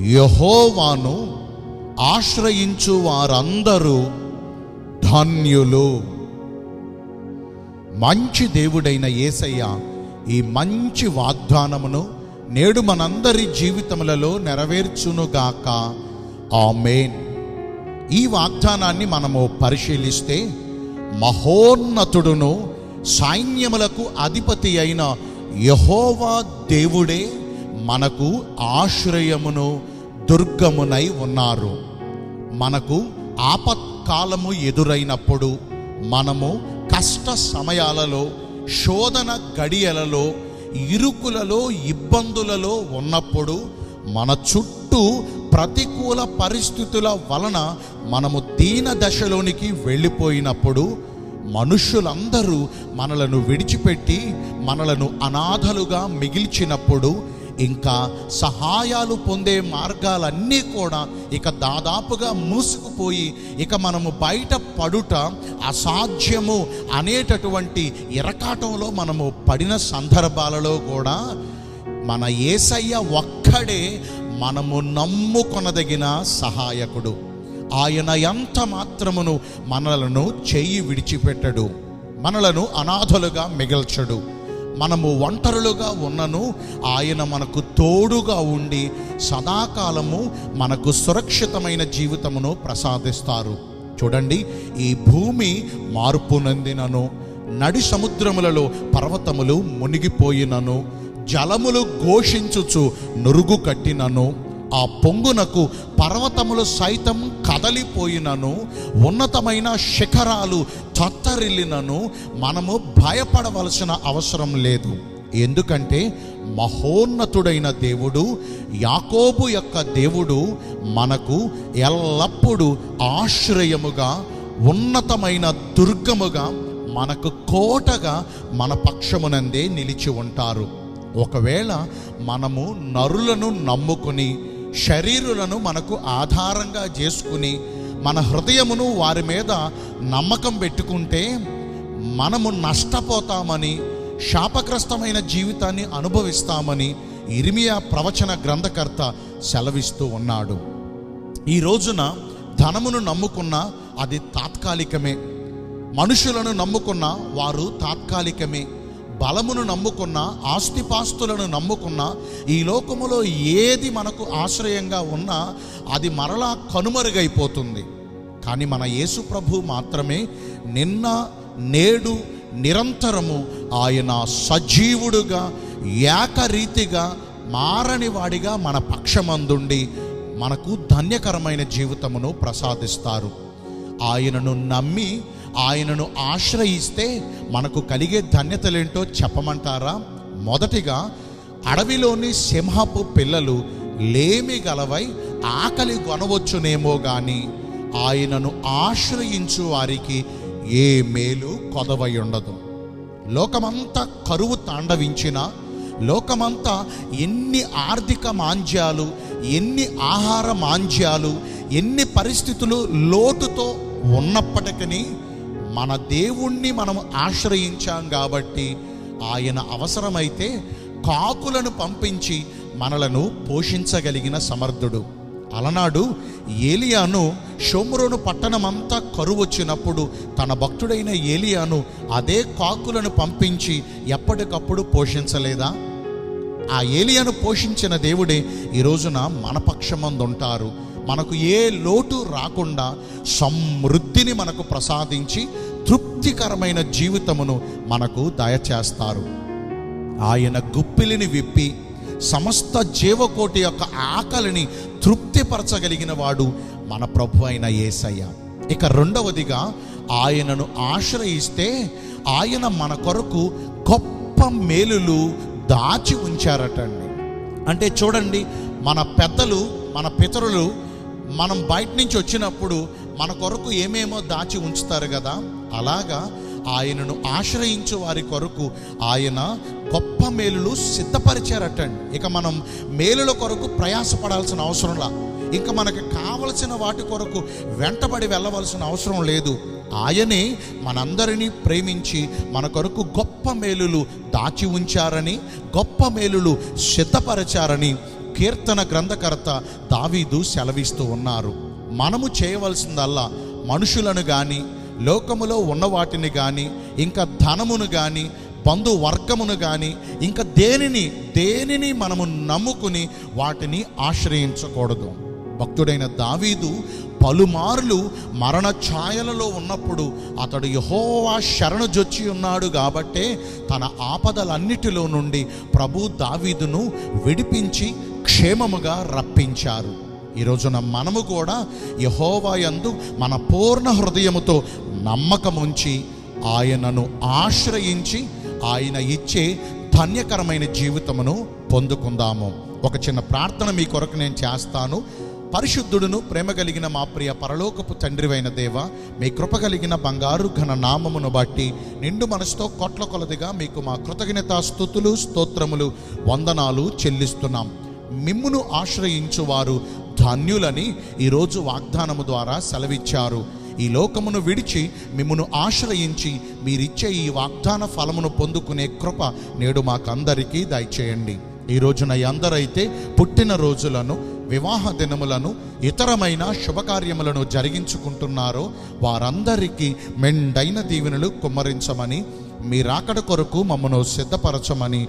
యహోవాను ఆశ్రయించు వారందరూ ధన్యులు. మంచి దేవుడైన యేసయ్య ఈ మంచి వాగ్దానమును నేడు మనందరి జీవితములలో నెరవేర్చునుగాక. ఆమెన్. ఈ వాగ్దానాన్ని మనము పరిశీలిస్తే మహోన్నతుడును సైన్యములకు అధిపతి అయిన యహోవా దేవుడే మనకు ఆశ్రయమును దుర్గమునై ఉన్నారు. మనకు ఆపత్కాలము ఎదురైనప్పుడు మనము కష్ట సమయాలలో శోధన గడియలలో ఇరుకులలో ఇబ్బందులలో ఉన్నప్పుడు మన చుట్టూ ప్రతికూల పరిస్థితుల వలన మనము దీన దశలోనికి వెళ్ళిపోయినప్పుడు మనుషులందరూ మనలను విడిచిపెట్టి మనలను అనాథలుగా మిగిల్చినప్పుడు ఇంకా సహాయాలు పొందే మార్గాలన్నీ కూడా ఇక దాదాపుగా మూసుకుపోయి ఇక మనము బయట పడుట అసాధ్యము అనేటటువంటి ఇరకాటంలో మనము పడిన సందర్భాలలో కూడా మన ఏసయ్య ఒక్కడే మనము నమ్ముకొనదగిన సహాయకుడు. ఆయన ఎంత మాత్రమును మనలను చెయ్యి విడిచిపెట్టడు. మనలను అనాథలుగా మిగల్చడు. మనము ఒంటరులుగా ఉన్నను ఆయన మనకు తోడుగా ఉండి సదాకాలము మనకు సురక్షితమైన జీవితమును ప్రసాదిస్తారు. చూడండి ఈ భూమి మార్పు నందినను నడి సముద్రములలో పర్వతములు మునిగిపోయినను జలములు ఘోషించుచు నురుగు కట్టినను ఆ పొంగునకు పర్వతములు సైతం కదలిపోయినను ఉన్నతమైన శిఖరాలు తత్తరిల్లినను మనము భయపడవలసిన అవసరం లేదు. ఎందుకంటే మహోన్నతుడైన దేవుడు యాకోబు యొక్క దేవుడు మనకు ఎల్లప్పుడూ ఆశ్రయముగా ఉన్నతమైన దుర్గముగా మనకు కోటగా మన పక్షమునందే నిలిచి ఉంటారు. ఒకవేళ మనము నరులను నమ్ముకుని శరీరులను మనకు ఆధారంగా చేసుకుని మన హృదయమును వారి మీద నమ్మకం పెట్టుకుంటే మనము నష్టపోతామని శాపగ్రస్తమైన జీవితాన్ని అనుభవిస్తామని ఇరిమియా ప్రవచన గ్రంథకర్త సెలవిస్తూ ఉన్నాడు. ఈ రోజున ధనమును నమ్ముకున్న అది తాత్కాలికమే. మనుషులను నమ్ముకున్న వారు తాత్కాలికమే. బలమును నమ్ముకున్న ఆస్తిపాస్తులను నమ్ముకున్న ఈ లోకములో ఏది మనకు ఆశ్రయంగా ఉన్నా అది మరలా కనుమరుగైపోతుంది. కానీ మన యేసు ప్రభు మాత్రమే నిన్న నేడు నిరంతరము ఆయన సజీవుడుగా ఏకరీతిగా మారని వాడిగా మన పక్షమందుండి మనకు ధన్యకరమైన జీవితమును ప్రసాదిస్తారు. ఆయనను నమ్మి ఆయనను ఆశ్రయిస్తే మనకు కలిగే ధన్యతలేంటో చెప్పమంటారా? మొదటిగా అడవిలోని సింహపు పిల్లలు లేమి గలవై ఆకలి కొనవచ్చునేమో గాని ఆయనను ఆశ్రయించు వారికి ఏ మేలు కొదవై ఉండదు లోకమంతా కరువు తాండవించిన లోకమంతా ఎన్ని ఆర్థిక మాంద్యాలు ఎన్ని ఆహార మాంద్యాలు ఎన్ని పరిస్థితులు లోటుతో ఉన్నప్పటికీ మన దేవుణ్ణి మనం ఆశ్రయించాం కాబట్టి ఆయన అవసరమైతే కాకులను పంపించి మనలను పోషించగలిగిన సమర్థుడు. అలనాడు ఏలియాను షోమ్రోను పట్టణమంతా కరువు వచ్చినప్పుడు తన భక్తుడైన ఏలియాను అదే కాకులను పంపించి ఎప్పటికప్పుడు పోషించలేదా? ఆ ఏలియాను పోషించిన దేవుడే ఈ రోజున మన పక్షమందు ఉంటారు మనకు ఏ లోటు రాకుండా సమృద్ధిని మనకు ప్రసాదించి తృప్తికరమైన జీవితమును మనకు దయచేస్తారు. ఆయన గుప్పిలిని విప్పి సమస్త జీవకోటి యొక్క ఆకలిని తృప్తిపరచగలిగిన వాడు మన ప్రభు అయిన యేసయ్య ఇక రెండవదిగా ఆయనను ఆశ్రయిస్తే ఆయన మన కొరకు గొప్ప మేలులు దాచి ఉంచారటండి. అంటే చూడండి మన పెద్దలు మన పితరులు మనం బయట నుంచి వచ్చినప్పుడు మన కొరకు ఏమేమో దాచి ఉంచుతారు కదా? అలాగా ఆయనను ఆశ్రయించు వారి కొరకు ఆయన గొప్ప మేలులు సిద్ధపరిచారటండి. ఇక మనం మేలుల కొరకు ప్రయాసపడాల్సిన అవసరంలా ఇంకా మనకు కావలసిన వాటి కొరకు వెంటబడి వెళ్ళవలసిన అవసరం లేదు. ఆయనే మనందరినీ ప్రేమించి మన కొరకు గొప్ప మేలులు దాచి ఉంచారని గొప్ప మేలులు సిద్ధపరచారని కీర్తన గ్రంథకర్త దావీదు సెలవిస్తూ ఉన్నారు. మనము చేయవలసిందల్లా మనుషులను కానీ లోకములో ఉన్న వాటిని కానీ ఇంకా ధనమును కానీ బంధు వర్గమును కానీ ఇంకా దేనిని దేనిని మనము నమ్ముకుని వాటిని ఆశ్రయించకూడదు. భక్తుడైన దావీదు పలుమార్లు మరణ ఛాయలలో ఉన్నప్పుడు అతడు యహోవా శరణు జొచ్చి ఉన్నాడు కాబట్టే తన ఆపదలన్నిటిలో నుండి ప్రభు దావీదును విడిపించి క్షేమముగా రప్పించారు. ఈ రోజున మనము కూడా యహోవాయందు మన పూర్ణ హృదయముతో నమ్మకముంచి ఆయనను ఆశ్రయించి ఆయన ఇచ్చే ధన్యకరమైన జీవితమును పొందుకుందాము. ఒక చిన్న ప్రార్థన మీ కొరకు నేను చేస్తాను. పరిశుద్ధుడును ప్రేమ కలిగిన మా ప్రియ పరలోకపు తండ్రివైన దేవ మీ కృప కలిగిన బంగారు ఘన నామమును బట్టి నిండు మనసుతో కొట్ల కొలదిగా మీకు మా కృతజ్ఞత స్థుతులు స్తోత్రములు వందనాలు చెల్లిస్తున్నాం. మిమ్మును ఆశ్రయించువారు ధన్యులని ఈరోజు వాగ్దానము ద్వారా సెలవిచ్చారు. ఈ లోకమును విడిచి మిమ్మును ఆశ్రయించి మీరిచ్చే ఈ వాగ్దాన ఫలమును పొందుకునే కృప నేడు మాకందరికీ దయచేయండి. ఈ రోజున ఎందరైతే పుట్టిన రోజులను వివాహ దినములను ఇతరమైన శుభకార్యములను జరిగించుకుంటున్నారో వారందరికీ మెండైన దీవెనలు కుమ్మరించమని మీ రాకడ కొరకు మమ్మను సిద్ధపరచమని